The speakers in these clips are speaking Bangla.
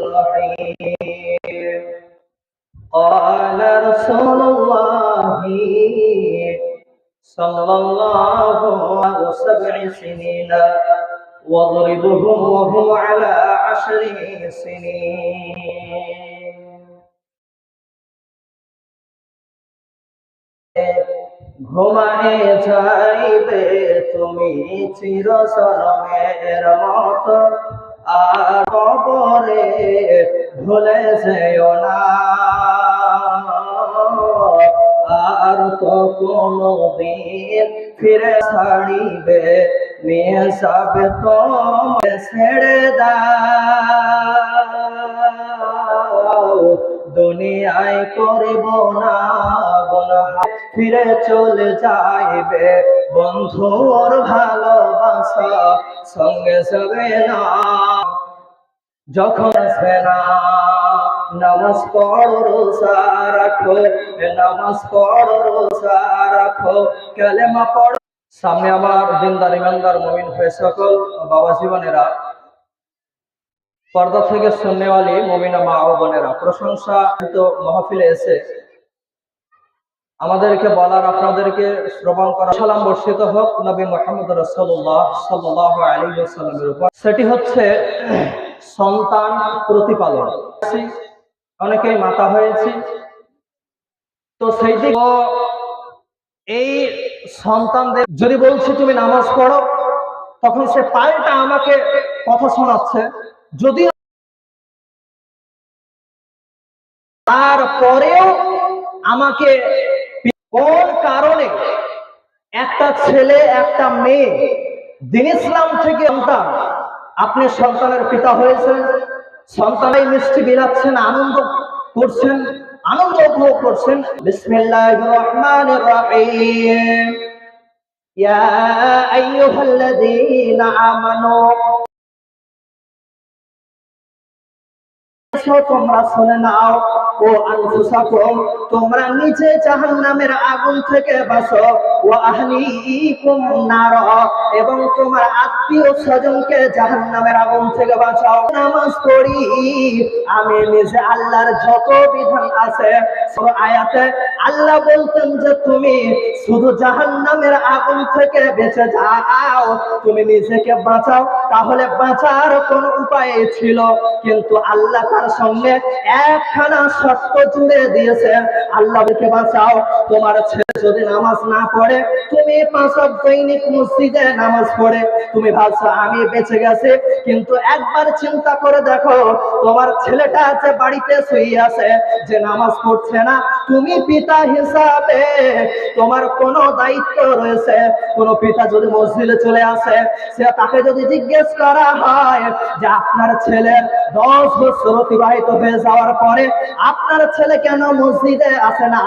الرحيم قال رسول الله صلى الله عليه سبع سنين واضربهم وهو على عشر سنين ঘুমায় যাইবে তুমি চিরসরমের মত, আর কবরে ভুলে যেও না। আর তো কোনো দিন ফিরে ছাড়িবে মেয়ে সব তো ছেড়ে দাও। দুনিয়ায় করিব না গুনাহ ফিরে চলে যাইবে বন্ধুর ভালোবাসা সঙ্গে সবে না। যখন রাখো পড়ো সামনে আমার দিনদার, ইমানদার মমিন হয়ে সকল বাবা জীবনেরা, পর্দা থেকে শুননেওয়ালি মমিনা মা ও বোনেরা, প্রশংসা তো মহফিলে এসে আমাদেরকে বলার, আপনাদেরকে শ্রবণ করা। সালাম বর্ষিত হোক, নবী মোহাম্মদ রসল্লাহ সাল্লাহ আলী উপর। সেটি হচ্ছে সন্তান প্রতিপালন। অনেকেই মাতা হয়েছি। তো সেই এই সন্তানদের, যদি বলছি তুমি নামাজ পড়ো, তখন সে পাল্টা আমাকে কথা শোনাচ্ছে। যদি তারপরেও আমাকে কোন কারণে একটা ছেলে, একটা মেয়ে, দিন ইসলাম থেকে সন্তান। আপনি সন্তানের পিতা হয়েছেন সন্তানের মিষ্টি বিলাচ্ছেন, আনন্দ করছেন, আনন্দ উপভোগ করছেন। তোমরা শুনে নাও। ও আনফুসাকুম, তোমরা নিচে জাহান্নামের আগুন থেকে বাঁচো। ও আহলিকুম নার, এবং তোমার আত্মীয় স্বজনকে জাহান্নামের আগুন থেকে বাঁচাও। নামাজ পড়ি, আমি নিজে আল্লাহর যত বিধান আছে, সব আয়াতে আল্লাহ বলতেন যে তুমি শুধু জাহান্নামের আগুন থেকে বেঁচে যাও, তুমি নিজেকে বাঁচাও। তাহলে বাঁচার কোন উপায় ছিল, কিন্তু আল্লাহ তার সঙ্গে একখানা আমি বেঁচে গেছে, কিন্তু একবার চিন্তা করে দেখো, তোমার ছেলেটা আছে বাড়িতে শুয়ে আছে, যে নামাজ পড়ছে না, তুমি পিতা হিসাবে তোমার কোনো দায়িত্ব রয়েছে। কোন পিতা যদি মসজিদে চলে আসে, সে তাকে যদি জিজ্ঞেস করা হয় যে, আপনার ছেলের দশ বছর অতিবাহিত হয়ে যাওয়ার পরে আপনার ছেলে কেন মসজিদে আসে না?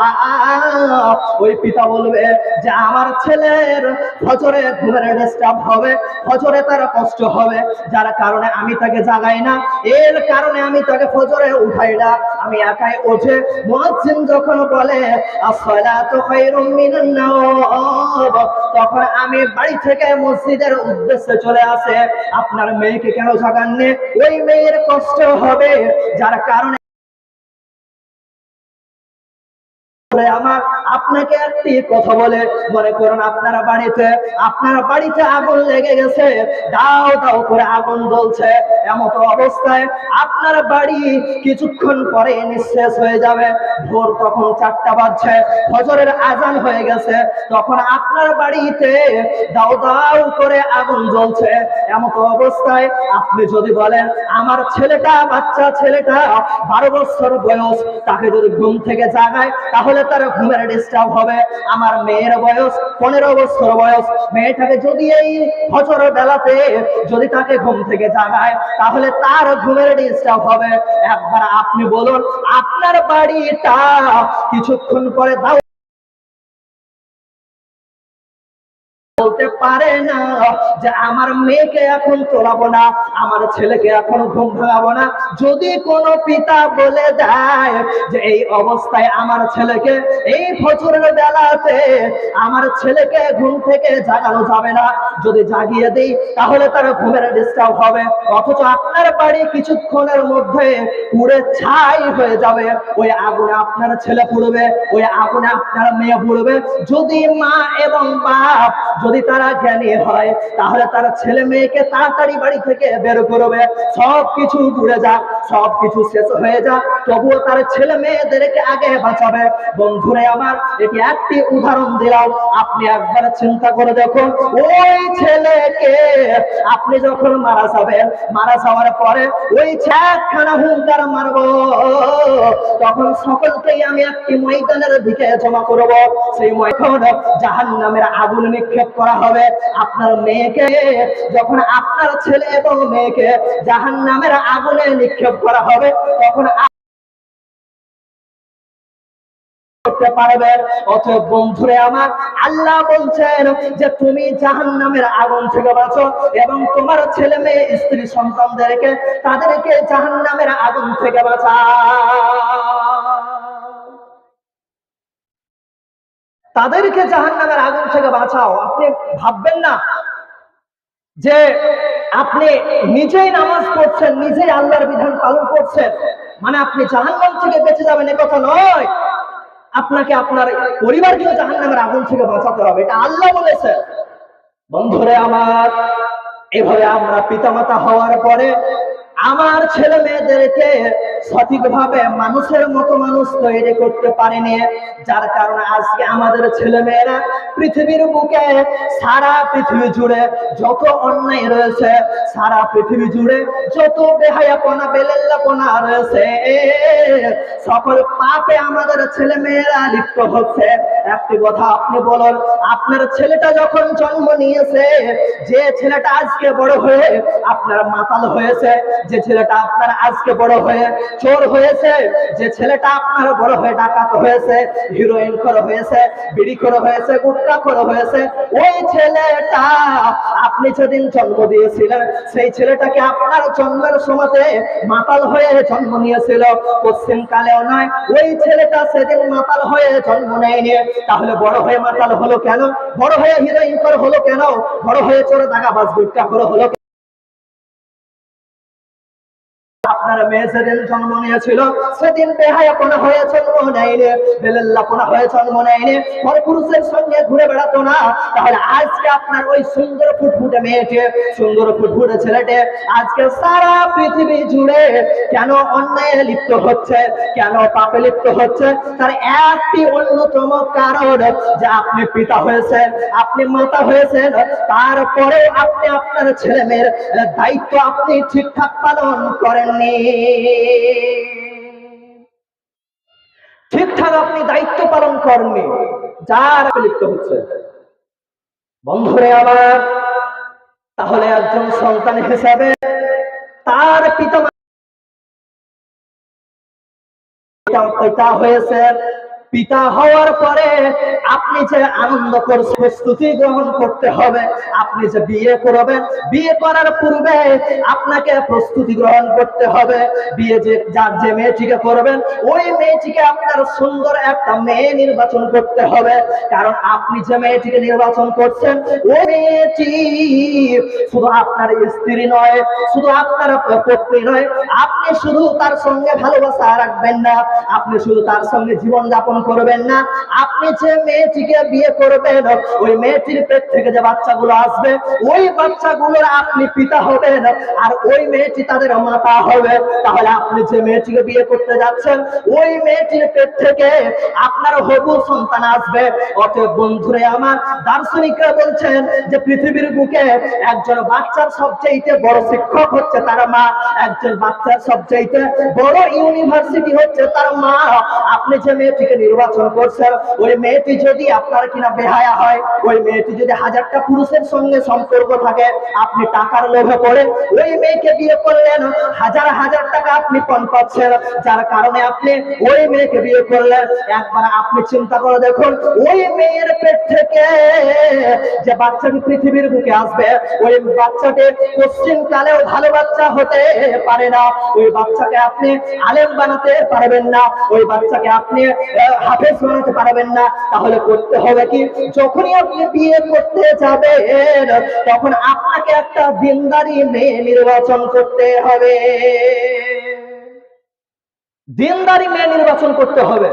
ওই পিতা বলবে যে, আমার ছেলের ফজরে ঘুমের ডিস্টার্ব হবে, ফজরে তার কষ্ট হবে। যার কারণে আমি তাকে জাগাই না, এর কারণে আমি তাকে ফজরে উঠাই না। আমি একাই ওঠে। মুয়াজ্জিন যখন বলে, আসসালাতু খায়রুম মিনান নাওম তখন আমি বাড়ি থেকে মসজিদের উদ্দেশ্যে চলে আসে। আপনার মেয়েকে কেন জাগাননি? ওই মেয়ের কষ্ট হবে। যার কারণে বলে আমার আপনাকে একটি কথা বলে? মনে করুন আপনারা বাড়িতে, আপনার বাড়িতে আগুন লেগে গেছে। দাও দাও করে আগুন জ্বলছে। এমত অবস্থায় আপনার বাড়ি কিছুক্ষণ পরে নিঃশেষ হয়ে যাবে। ভোর তখন চারটা বাজছে, ফজরের আজান হয়ে গেছে। তখন আপনার বাড়িতে দাও দাও করে আগুন জ্বলছে। এমত অবস্থায় আপনি যদি বলেন, আমার ছেলেটা, বাচ্চা ছেলেটা, বারো বছর বয়স, তাকে যদি ঘুম থেকে জাগায়, তাহলে তার ঘুমের ডিস্টার্ব হবে। আমার মেয়ের বয়স, পনেরো বছর বয়স। মেয়েটাকে যদি এই ফজর বেলাতে যদি তাকে ঘুম থেকে জাগায়, তাহলে তার ঘুমের ডিস্টার্ব হবে। একবার আপনি বলুন, আপনার বাড়িটা কিছুক্ষণ পরে দাও বলতে পারে না যে আমার মেয়েকে এখন তোলাবো না, আমার ছেলেকে এখন ঘুম ভাঙাবো না। যদি কোনো পিতা বলে দেয় যে এই অবস্থায় আমার ছেলেকে এই ফজরের বেলাতে আমার ছেলেকে ঘুম থেকে জাগানো যাবে না, যদি জাগিয়ে দিই তাহলে তার ঘুমের ডিস্টার্ব হবে। অথচ আপনার বাড়ি কিছুক্ষণের মধ্যে পুড়ে ছাই হয়ে যাবে। ওই আগুনে আপনার ছেলে পুড়বে, ওই আগুনে আপনার মেয়ে পুড়বে। যদি মা এবং বাপ যদি তারা জ্ঞানী হয়, তাহলে তারা ছেলে মেয়েকে তাড়াতাড়ি বাড়ি থেকে বের করবে। সব কিছু পুড়ে যাক সব কিছু শেষ হয়ে যাক তবুও তার ছেলে মেয়েদেরকে আগে বাঁচাবে। বন্ধুরে আমার, এটি একটি উদাহরণ দিলাম। আপনি একবার চিন্তা করে দেখুন, ওই ছেলেকে আপনি যখন মারা যাবেন, মারা যাওয়ার পরে ওই একখানা হুঙ্কার মারব। তখন সকলকেই আমি একটি ময়দানের দিকে জমা করব। সেই ময়দান জাহান নামের আগুন নিক্ষেপ করা হবে, আপনার মেয়েকে, যখন আপনার ছেলে এবং মেয়েকে জাহান নামের আগুনে নিক্ষেপ করা হবে, তখন করতে পারবেন। অতএব বন্ধুরে আমার, আল্লাহ বলছেন যে তুমি জাহান নামের আগুন থেকে বাঁচো এবং তোমার ছেলে মেয়ে, স্ত্রী সন্তানদেরকে, তাদেরকে জাহান নামের আগুন থেকে বাঁচা তাদেরকে জাহান নামের আগুন থেকে বাঁচাও। আপনি ভাববেন না যে আপনি নিজেই নামাজ পড়ছেন, নিজেই আল্লাহর বিধান পালন করছেন। মানে আপনি জাহান্নাম থেকে বেঁচে যাবেন এ কথা নয়। আপনাকে আপনার পরিবারকেও জাহান্নামের আগুন থেকে বাঁচাতে হবে, এটা আল্লাহ বলেছে বন্ধুরে আমার, এভাবে আমরা পিতামাতা হওয়ার পরে আমার ছেলে মেয়েদেরকে সঠিকভাবে মানুষের মতো মানুষ তৈরি করতে পারেনি, যার কারণে আজকে আমাদের ছেলে মেয়েরা পৃথিবীর বুকে, সারা পৃথিবী জুড়ে যত অন্যায় রয়েছে, সারা পৃথিবী জুড়ে যত বেহায়াপনা, বেলেল্লাপনা রয়েছে, সকল পাপে আমাদের ছেলে মেয়েরা লিপ্ত হচ্ছে। একটি কথা আপনি বলুন, আপনার ছেলেটা যখন জন্ম নিয়েছে, যে ছেলেটা আজকে বড় হয়ে আপনার মাতাল হয়েছে, যে ছেলেটা আপনার আজকে বড় হয়ে চোর হয়েছে, যে ছেলেটা আপনার বড় হয়ে ডাকাত হয়েছে হিরোইন করে হয়েছে, বিড়ি করে হয়েছে, গুটকা করে হয়েছে, ওই ছেলেটা আপনি যেদিন জন্ম দিয়েছিলেন, সেই ছেলেটাকে আপনার জন্মের সময়তে মাতাল হয়ে জন্ম নিয়েছিল। পশ্চিম কালেও নয়, ওই ছেলেটা সেদিন মাতাল হয়ে জন্ম নেয়নি। তাহলে বড় হয়ে মাতাল হলো কেন? বড় হয়ে হিরোইন করে হলো কেন? বড় হয়ে চোর দাগাবাজ গুটকা করে হলো মেয়ে সেদিন জন্ম নিয়েছিল। সেদিন নেয়নি। পুরুষের সঙ্গে ঘুরে বেড়াতো না। তাহলে আজকে আপনার ওই সুন্দর ফুটফুটে মেয়েটি, সুন্দর ফুটফুটে ছেলেটি, আজকে সারা পৃথিবী জুড়ে কেন অন্যায় লিপ্ত হচ্ছে? কেন পাপে লিপ্ত হচ্ছে? তার একটি অন্যতম কারণ যে আপনি পিতা হয়েছেন, আপনি মাতা হয়েছেন তারপরে আপনি আপনার ছেলে মেয়ের দায়িত্ব আপনি ঠিকঠাক পালন করেননি। ঠিকঠাক আপনি দায়িত্ব পালন করেননি। যার লিপ্ত হচ্ছে। বন্ধুরে আমার, তাহলে একজন সন্তান হিসাবে তার পিতা হয়েছে। পিতা হওয়ার পরে আপনি যে আনন্দ করছেন, প্রস্তুতি গ্রহণ করতে হবে, আপনি যে বিয়ে করবেন, বিয়ে করার পূর্বে আপনাকে প্রস্তুতি গ্রহণ করতে হবে। বিয়ে যে, যার যে মেয়েটিকে করবেন, ওই মেয়েটিকে আপনার সুন্দর একটা মেয়ে নির্বাচন করতে হবে। কারণ আপনি যে মেয়েটিকে নির্বাচন করছেন, ওই মেয়েটি শুধু আপনার স্ত্রী নয়, শুধু আপনার পত্নী নয়, আপনি শুধু তার সঙ্গে ভালোবাসা রাখবেন না, আপনি শুধু তার সঙ্গে জীবন যাপন করবেন না। আপনি যে মেয়েটিকে বিয়ে করবেন, ওই মেয়েটির পেট থেকে যে বাচ্চাগুলো আসবে, ওই বাচ্চাগুলোর আপনি পিতা হবেন, আর ওই মেয়েটি তাদের মাতা হবে। তাহলে আপনি যে মেয়েটিকে বিয়ে করতে যাচ্ছেন, ওই মেয়েটির পেট থেকে আপনার হবু সন্তান আসবে। অতএব বন্ধুরে আমার, দার্শনিকরা বলছেন যে পৃথিবীর বুকে একজন বাচ্চার সবচেয়ে বড় শিক্ষক হচ্ছে তার মা। একজন বাচ্চার সবচেয়ে বড় ইউনিভার্সিটি হচ্ছে তার মা। আপনি যে মেয়েটিকে নির্বাচন করছেন ওই মেয়েটি যদি আপনার কিনা বেহায়া হয়, ওই মেয়েটি যদি হাজারটা পুরুষের সঙ্গে সম্পর্ক থাকে, আপনি টাকার লোভে পড়ে, ওই মেয়েকে বিয়ে করলেন, হাজার হাজার টাকা আপনি পণ পাচ্ছেন। যার কারণে আপনি ওই মেয়েকে বিয়ে করলেন। একবার আপনি চিন্তা করে দেখুন, ওই মেয়ের পেট থেকে যে বাচ্চাটি পৃথিবীর বুকে আসবে, ওই বাচ্চাটি পশ্চিম কালেও ভালো বাচ্চা হতে পারে না। ওই বাচ্চাকে আপনি আলেম বানাতে পারবেন না। ওই বাচ্চাকে আপনি হাফেজ বানাতে পারবেন না, তাহলে করতে হবে কি? যখনই আপনি বিয়ে করতে যাবেন, তখন আপনাকে একটা দিনদারি মেয়ে নির্বাচন করতে হবে। দিনদারি মেয়ে নির্বাচন করতে হবে।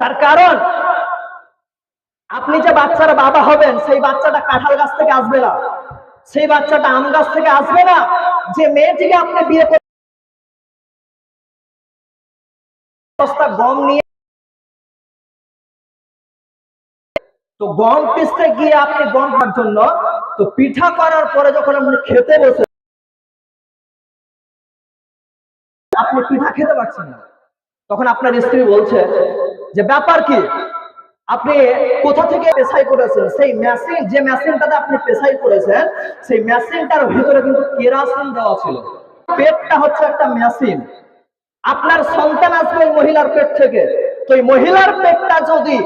তার কারণ, আপনি যে বাচ্চার বাবা হবেন, সেই বাচ্চাটা কাঁঠাল গাছ থেকে আসবে না। সেই বাচ্চাটা আম গাছ থেকে আসবে না। যে মেয়েটিকে আপনি বিয়ে গম নিয়ে তো গম পিসতে গিয়ে আপনি গম পাওয়ার জন্য, তো পিঠা করার পরে যখন আপনি খেতে বসে আপনি পিঠা খেতে পারছেন না। তখন আপনার স্ত্রী বলছে যে, ব্যাপার কি? আপনি কোথা থেকে পেশাই করেছেন? সেই মেশিন যে মেশিনটাতে আপনি পেশাই করেছেন, সেই মেশিনটার ভিতরে কিন্তু কেরাসিন দেওয়া ছিল। পেটটা হচ্ছে একটা মেশিন আপনার সন্তান আসবে ওই মহিলার পেট থেকে। তো এই মহিলার পেটটা যদি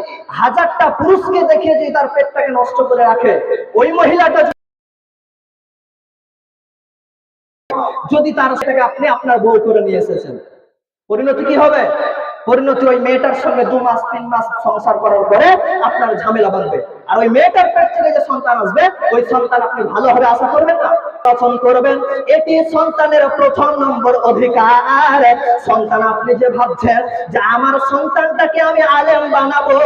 হাজারটা পুরুষকে দেখিয়ে যদি তার পেটটাকে নষ্ট করে রাখে। ওই মহিলাটা যদি তার থেকে আপনি আপনার বউ করে নিয়ে এসেছেন, পরিণতি কি হবে? পরিণতি ওই মেয়েটার সঙ্গে দু মাস, তিন মাস সংসার করার পরে আপনার ঝামেলা বাঁধবে। আর ওই মেয়েটার পেট থেকে যে সন্তান আসবে, ওই সন্তান আপনি ভালো ভালোভাবে আশা করবেন না? পছন্দ করবেন, এটি সন্তানের প্রথম নম্বর অধিকার। সন্তান, আপনি যে ভাবছেন যে আমার সন্তানটাকে আমি আলেম বানাবো,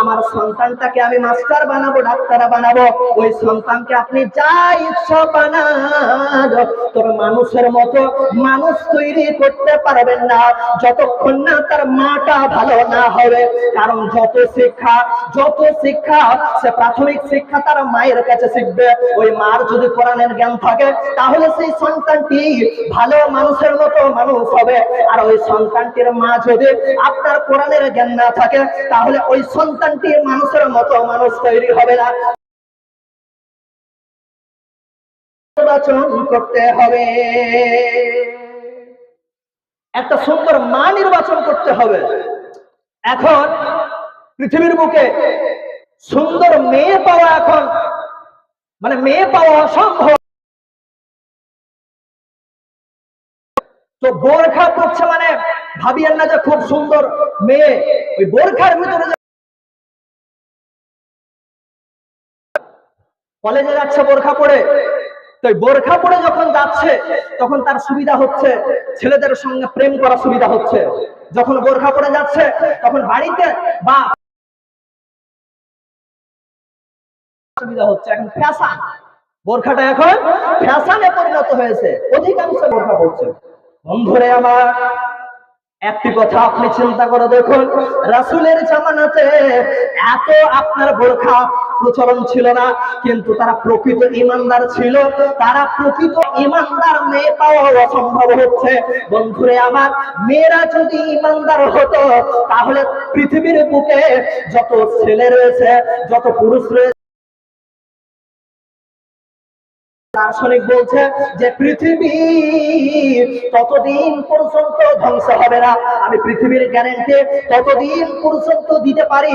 আমার সন্তানটাকে আমি মাস্টার বানাবো, ডাক্তার বানাবো, ওই সন্তানকে আপনি যা ইচ্ছা বানান। তবে মানুষের মতো মানুষ তৈরি করতে পারবেন না, যতক্ষণ না তার মাটা ভালো না হবে। কারণ যত শিক্ষা যত শিক্ষা, সে প্রাথমিক শিক্ষা তার মায়ের কাছে শিখবে। ওই মার যদি কোরআনের জ্ঞান থাকে, তাহলে সেই সন্তানটি ভালো মানুষের মতো মানুষ হবে। আর ওই সন্তানটির মা যদি আপনার কোরআনের জ্ঞান না থাকে, তাহলে ওই সন্তানটি মানুষের মতো মানুষ তৈরি হবে না। নির্বাচন করতে হবে। একটা সুন্দর মা নির্বাচন করতে হবে। এখন পৃথিবীর বুকে সুন্দর মেয়ে পাওয়া এখন মানে মেয়ে পাওয়া অসম্ভব। বোরখা পড়ছে মানে ভাবিয়েন না যে খুব সুন্দর মেয়ে। ওই বোরখার ভিতরে কলেজে যাচ্ছে বোরখা পড়ে। তো বোরখা পড়ে যখন যাচ্ছে, তখন তার সুবিধা হচ্ছে, ছেলেদের সঙ্গে প্রেম করা সুবিধা হচ্ছে। যখন বোরখা পড়ে যাচ্ছে, তখন বাড়িতে বা সুবিধা হচ্ছে। এখন ফ্যাশন বোরখাটা এখন ফ্যাশনে পরিণত হয়েছে। অধিকাংশ বোরখা পড়ছে। বন্ধুরে আমার, একটি কথা আপনি চিন্তা করে দেখুন, রাসুলের জামানাতে এত আপনার বোরখা প্রচলন ছিল না, কিন্তু তারা প্রকৃত ইমানদার ছিল, তারা প্রকৃত ইমানদার মেয়ে পাওয়া অসম্ভব হচ্ছে। বন্ধুরে আমার, মেয়েরা যদি ইমানদার হতো, তাহলে পৃথিবীর বুকে যত ছেলে রয়েছে, যত পুরুষ রয়েছে দার্শনিক বলছে যে পৃথিবী ততদিন পর্যন্ত ধ্বংস হবে না। আমি পৃথিবীর গ্যারেন্টি ততদিন পর্যন্ত দিতে পারি।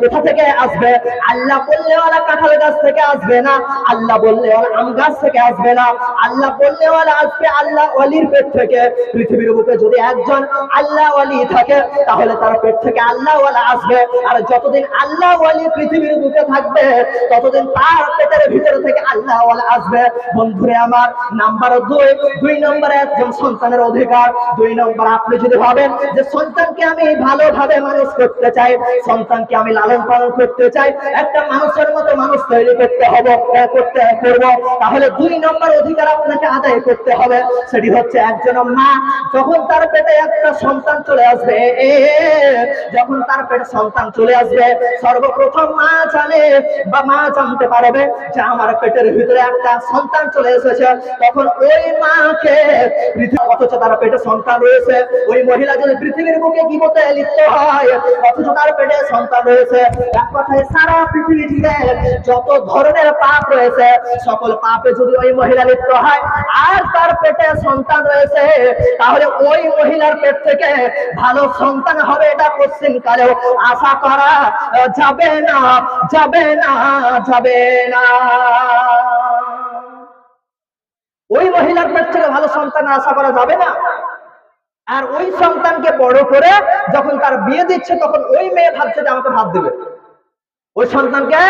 কোথা থেকে আসবে? আল্লাহ কাঁঠাল গাছ থেকে আসবে না? আল্লাহ আম গাছ থেকে আসবে না? আল্লাহ আসবে আল্লাহ অলির পেট থেকে। পৃথিবীর যদি একজন আল্লাহ ওয়ালি থাকে, তাহলে তার পেট থেকে আল্লাহ আসবে। আর যতদিন আল্লাহ ওয়ালি পৃথিবীর বুকে থাকবে, ততদিন তার পেটের ভিতরে থেকে আল্লাহ আসবে। বন্ধুরে আমার, নাম্বার দুই দুই নম্বরে একজন সন্তানের অধিকার। দুই নম্বর, আপনি যদি ভাবেন যে সন্তানকে আমি ভালোভাবে মানুষ করতে চাই সন্তানকে আমি লালন পালন করতে চাই। একটা মানুষের মতো মানুষ তৈরি করতে হবে করতে করব। তাহলে দুই নম্বর অধিকার আপনাকে আদায় করতে হবে, সেটি হচ্ছে একজন মা, যখন তার পেটে একটা সন্তান চলে আসবে যখন তার পেটে সন্তান চলে আসবে, সর্বপ্রথম মা জানে বা মা জানতে পারবে যে আমার পেটের ভিতরে একটা সন্তান চলে এসেছে। তখন ওই মাকে অথচ তার পেটে সন্তান রয়েছে। ওই মহিলা যদি পৃথিবীর বুকে কি মতে লিপ্ত হয়, অথচ তার পেটে সন্তান রয়েছে। এক কথায় সারা পৃথিবী জুড়ে যত ধরনের পাপ রয়েছে, সকল পাপে যদি ওই মহিলা লিপ্ত হয়, আর তার পেটে সন্তান রয়েছে, তাহলে ওই মহিলার পেট থেকে ভালো সন্তান হবে এটা পশ্চিম কালেও। আশা করা যাবে না যাবে না যাবে না। ওই মহিলার পেট থেকে ভালো সন্তান আশা করা যাবে না? আর ওই সন্তানকে বড় করে যখন তার বিয়ে দিচ্ছে, তখন ওই মেয়ে ভাবছে যে আমাকে ভাব দেবে। ওই সন্তানকে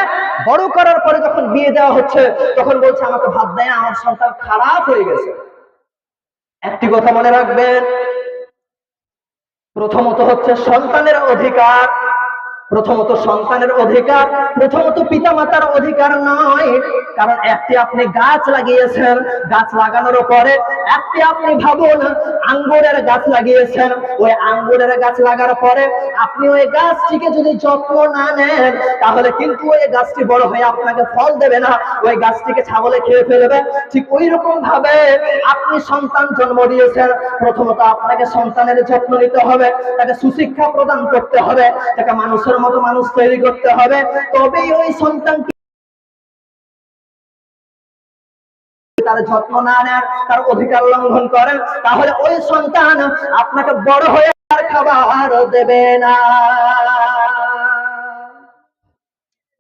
বড় করার পরে যখন বিয়ে দেওয়া হচ্ছে, তখন বলছে, আমাকে ভাব দেয় আমার সন্তান খারাপ হয়ে গেছে। একটি কথা মনে রাখবেন, প্রথমত হচ্ছে সন্তানের অধিকার। প্রথমত সন্তানের অধিকার, প্রথমত পিতামাতার অধিকার নয়। কারণ একটি আপনি গাছ লাগিয়েছেন, গাছ লাগানোর পরে একটি আপনি ভাবুন, আঙ্গুরের গাছ লাগিয়েছেন। ওই আঙ্গুরের গাছ লাগার পরে আপনি ওই গাছটিকে যদি যত্ন না নেন, তাহলে কিন্তু ওই গাছটি বড় হয়ে আপনাকে ফল দেবে না। ওই গাছটিকে ছাগলে খেয়ে ফেলবে। ঠিক ওই রকম ভাবে আপনি সন্তান জন্ম দিয়েছেন। প্রথমত আপনাকে সন্তানের যত্ন নিতে হবে, তাকে সুশিক্ষা প্রদান করতে হবে, তাকে মানুষের মতো মানুষ তৈরি করতে হবে। তবেই ওই সন্তানকে সন্তান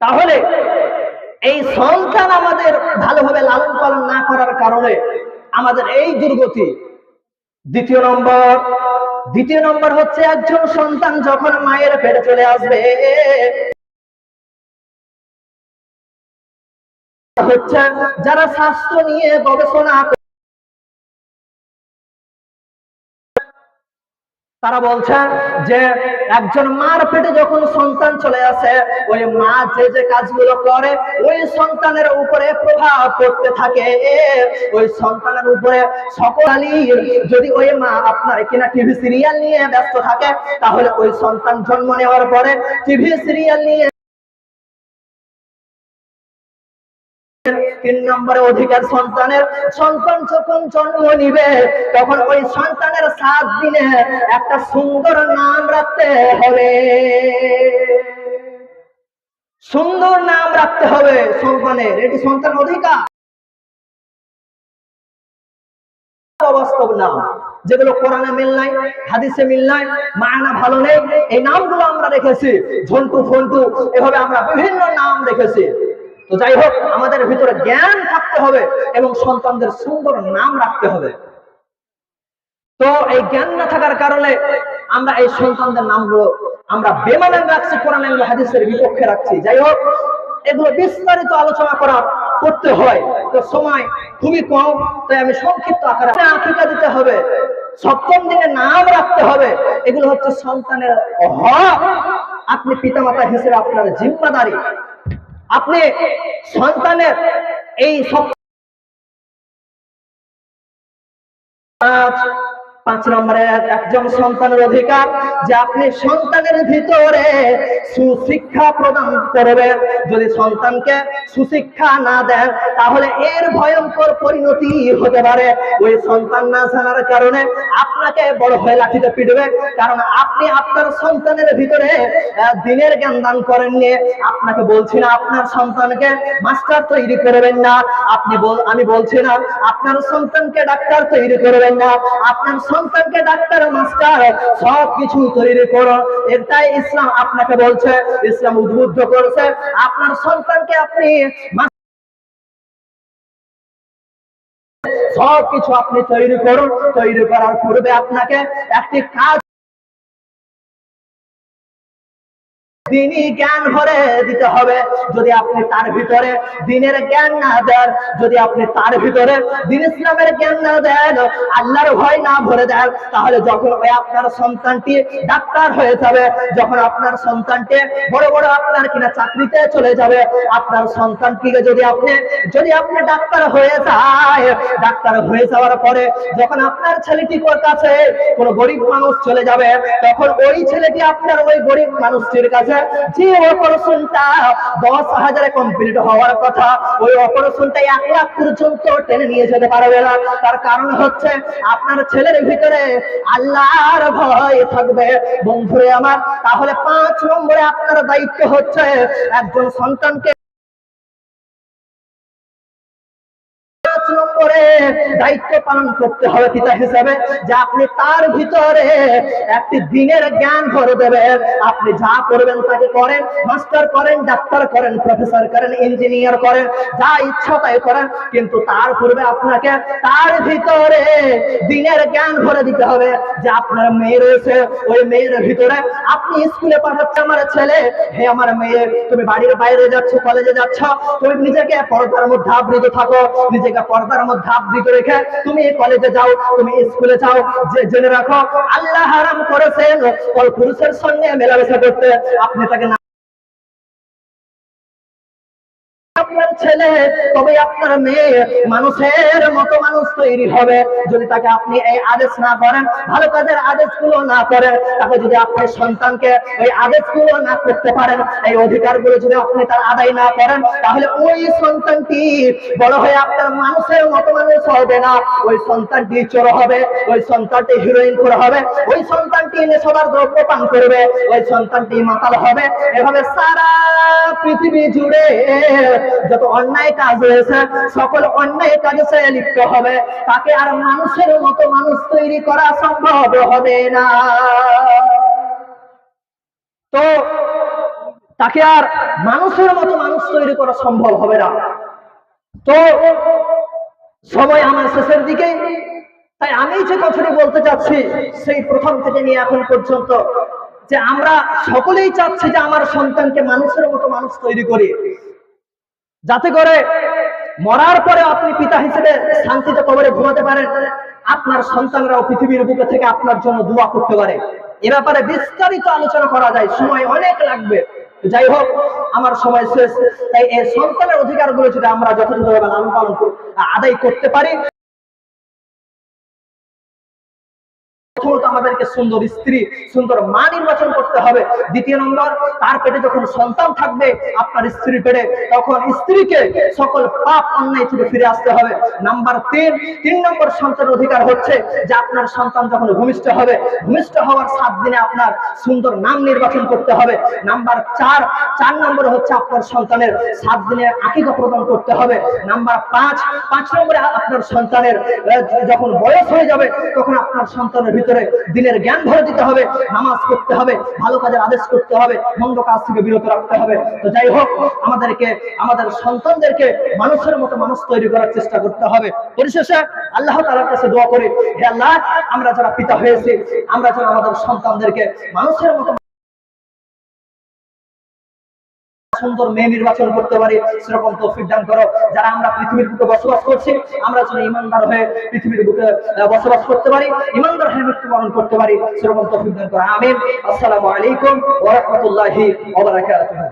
তাহলে এই সন্তান আমাদের ভালোভাবে লালন পালন না করার কারণে আমাদের এই দুর্গতি। দ্বিতীয় নম্বর দ্বিতীয় নম্বর হচ্ছে একজন সন্তান যখন মায়ের পেটে চলে আসবে, হচ্ছে যারা স্বাস্থ্য নিয়ে গবেষণা তারা বলছে যে একজন মার পেটে যখন সন্তান চলে আসে, ওই মা যে যে কাজগুলো করে, ওই সন্তানের উপরে প্রভাব পড়তে থাকে। ওই সন্তানের উপরে সকল যদি ওই মা আপনার কিনা টিভি সিরিয়াল নিয়ে ব্যস্ত থাকে, তাহলে ওই সন্তান জন্ম নেওয়ার পরে টিভি সিরিয়াল নিয়ে তিন নম্বরে অধিকার সন্তানের সন্তান যখন জন্ম নিবে, তখন ওই সন্তানের সাত দিনে একটা সুন্দর নাম রাখতে হবে। সুন্দর নাম রাখতে হবে সন্তানের। এটি সন্তান অধিকার। অবাস্তব নাম। যেগুলো কোরআনে মিল নাই, হাদিসে মিল নাই মায়না ভালো নেই, এই নামগুলো আমরা রেখেছি। ঝন্টু ফন্টু, এভাবে আমরা বিভিন্ন নাম রেখেছি। তো যাই হোক, আমাদের ভিতরে জ্ঞান থাকতে হবে এবং সন্তানদের সুন্দর নাম রাখতে হবে। তো এই জ্ঞান না থাকার কারণে আমরা এই সন্তানদের নামগুলো আমরা বেমানে রাখছি, কোরআন হাদিসের বিপক্ষে রাখছি। যাই হোক, এগুলো বিস্তারিত আলোচনা করা করতে হয়। তো সময় খুবই কম, তাই আমি সংক্ষিপ্ত আকারে আফ্রিকা দিতে হবে। সপ্তম দিনে নাম রাখতে হবে। এগুলো হচ্ছে সন্তানের হক আপনি পিতামাতা হিসেবে আপনার জিম্মাদারি। আপনি সন্তানের এই সব পাঁচ নম্বরে একজন সন্তানের অধিকার যে আপনি সন্তানের ভিতরে সুশিক্ষা প্রদান করবেন। যদি সন্তানকে সুশিক্ষা না দেন, তাহলে এর ভয়ঙ্কর পরিণতি হতে পারে। ওই সন্তান না জানার কারণে আপনাকে বড় হয়ে লাঠিতে পিটবে। কারণ আপনি আপনার সন্তানের ভিতরে দিনের জ্ঞান দান করেননি। আপনাকে বলছি না, আপনার সন্তানকে মাস্টার তৈরি করবেন না। আপনি আমি বলছি না, আপনার সন্তানকে ডাক্তার তৈরি করবেন না। আপনার সন্তানকে ডাক্তার মাস্টার, সব কিছু তৈরি করো। এটাই ইসলাম আপনাকে বলছে, ইসলাম উদ্বুদ্ধ করছে। আপনার সন্তানকে আপনি সবকিছু আপনি তৈরি করুন। তৈরি করার পূর্বে আপনাকে একটি কাজ দিনই জ্ঞান ভরে দিতে হবে। যদি আপনি তার ভিতরে দিনের জ্ঞান না দেন, যদি আপনি তার ভিতরে দিন ইসলামের জ্ঞান না দেন, আল্লাহর ভয় না ভরে দেন, তাহলে যখন ওই আপনার সন্তানটি ডাক্তার হয়ে যাবে, যখন আপনার সন্তানটি বড় বড় আপনার কিনা চাকরিতে চলে যাবে, আপনার সন্তানটিকে যদি আপনি যদি আপনি ডাক্তার হয়ে যায়, ডাক্তার হয়ে যাওয়ার পরে যখন আপনার ছেলেটি কাছে কোন গরিব মানুষ চলে যাবে, তখন ওই ছেলেটি আপনার ওই গরিব মানুষটির কাছে যে অপারেশনটা দশ হাজারে কমপ্লিট হওয়ার কথা, ওই অপারেশনটা এক লাখ পর্যন্ত টেনে নিয়ে যেতে পারবে না। তার কারণ হচ্ছে আপনার ছেলের ভিতরে আল্লাহর ভয় থাকবে। বন্ধুরে আমার, তাহলে পাঁচ নম্বরে আপনার দায়িত্ব হচ্ছে একজন সন্তানকে পাঁচ নম্বরে দায়িত্ব পালন করতে হবে পিতা হিসেবে, যে আপনি তার ভিতরে একটি দিনের জ্ঞান ভরে দেবেন। আপনি যা করবেন তাকে করেন, মাস্টার করেন, ডাক্তার করেন, প্রফেসর করেন, ইঞ্জিনিয়ার করেন, যা ইচ্ছা তাই করেন, কিন্তু তার পূর্বে আপনাকে তার ভিতরে দিনের জ্ঞান ভরে দিতে হবে। যে আপনার মেয়ে রয়েছে, ওই মেয়ের ভিতরে আপনি স্কুলে পাঠাচ্ছে আমার ছেলে, হে আমার মেয়ে, তুমি বাড়ির বাইরে যাচ্ছ, কলেজে যাচ্ছ, তুমি নিজেকে পর্দার মধ্যে আবৃত থাকো, নিজেকে পর্দার মধ্যে আবৃত রেখে তুমি কলেজে যাও, তুমি স্কুলে যাও, যে জেনে রাখো, আল্লাহ হারাম করেছেন ওই পুরুষের সঙ্গে মেলামেশা করতে আপনি তাকে আপনার ছেলে, তবে আপনার মেয়ে মানুষের মতো মানুষ তৈরি হবে। যদি তাকে আপনি এই আদেশ না করেন, ভালো কাজের আদেশগুলো না করেন, তাকে যদি আপনি সন্তানকে ওই আদেশগুলো না করতে পারেন, এই অধিকারগুলো যদি আপনি তার আদায় না করেন, তাহলে ওই সন্তানটি বড় হয়ে আপনার মানুষের মতো মানুষ হবে না। ওই সন্তানটি চোর হবে, ওই সন্তানটি হিরোইন করে হবে, ওই সন্তানটি নেশাদার দ্রব্য পান করবে, ওই সন্তানটি মাতাল হবে। এভাবে সারা পৃথিবী জুড়ে যত অন্যায় কাজ রয়েছে সকল অন্যায় কাজে সে লিপ্ত হবে। তাকে আর মানুষের মতো মানুষ তৈরি করা সম্ভব হবে না। তো তাকে আর মানুষের মতো মানুষ তৈরি করা সম্ভব হবে না। তো সময় আমার শেষের দিকে। তাই আমি যে কথাটি বলতে চাচ্ছি, সেই প্রথম থেকে নিয়ে এখন পর্যন্ত, যে আমরা সকলেই চাচ্ছি যে আমার সন্তানকে মানুষের মতো মানুষ তৈরি করি। যাতে করে মরার পরে আপনি পিতা হিসেবে শান্তিতে কবরে ঘুমাতে পারেন, আপনার সন্তানরাও পৃথিবীর বুকে থেকে আপনার জন্য দোয়া করতে পারে। এ ব্যাপারে বিস্তারিত আলোচনা করা যায়, সময় অনেক লাগবে। যাই হোক, আমার সময় শেষ। তাই এই সন্তানের অধিকারগুলো যদি আমরা যথাযথভাবে লালন পালন আদায় করতে পারি প্রথমত আমাদেরকে সুন্দর স্ত্রী, সুন্দর মা নির্বাচন করতে হবে। দ্বিতীয় নম্বর, তার পেটে যখন সন্তান থাকবে, আপনার স্ত্রী পেটে, তখন স্ত্রীকে সকল পাপ অন্যায় থেকে ফিরে আসতে হবে। নাম্বার তিন তিন নম্বর সন্তান অধিকার হচ্ছে যে আপনার সন্তান যখন ভূমিষ্ঠ হবে, ভূমিষ্ঠ হওয়ার সাত দিনে আপনার সুন্দর নাম নির্বাচন করতে হবে। নাম্বার চার চার নম্বরে হচ্ছে আপনার সন্তানের সাত দিনে আকিকা প্রদান করতে হবে। নাম্বার পাঁচ পাঁচ নম্বরে আপনার সন্তানের যখন বয়স হয়ে যাবে, তখন আপনার সন্তানের ভিতরে দিনের জ্ঞান ভরে দিতে হবে, নামাজ করতে হবে, ভালো কাজের আদেশ করতে হবে, মন্দ কাজ থেকে বিরত রাখতে হবে। তো যাই হোক, আমাদেরকে, আমাদের সন্তানদেরকে মানুষের মতো মানুষ তৈরি করার চেষ্টা করতে হবে। পরিশেষে আল্লাহ তালার কাছে দোয়া করি, হে আল্লাহ, আমরা যারা পিতা হয়েছি, আমরা যারা আমাদের সন্তানদেরকে মানুষের মতো সুন্দর মেয়ে নির্বাচন করতে পারি, সেরকম তৌফিক দান করো। যারা আমরা পৃথিবীর বুকে বসবাস করছি, আমরা যেন ইমানদার হয়ে পৃথিবীর বুকে বসবাস করতে পারি, ইমানদার হয়ে মৃত্যুবরণ করতে পারি, সেরকম তৌফিক দান করো। আমিন। আসসালামু আলাইকুম ওয়া রাহমাতুল্লাহি ওয়া বারাকাতুহু।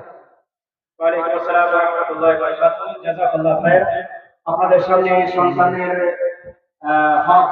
ওয়ালাইকুম আসসালাম ওয়া রাহমাতুল্লাহি ওয়া বারাকাতুহু। জাযাকাল্লাহু খাইর আপনাদের সামনে সন্তানের হক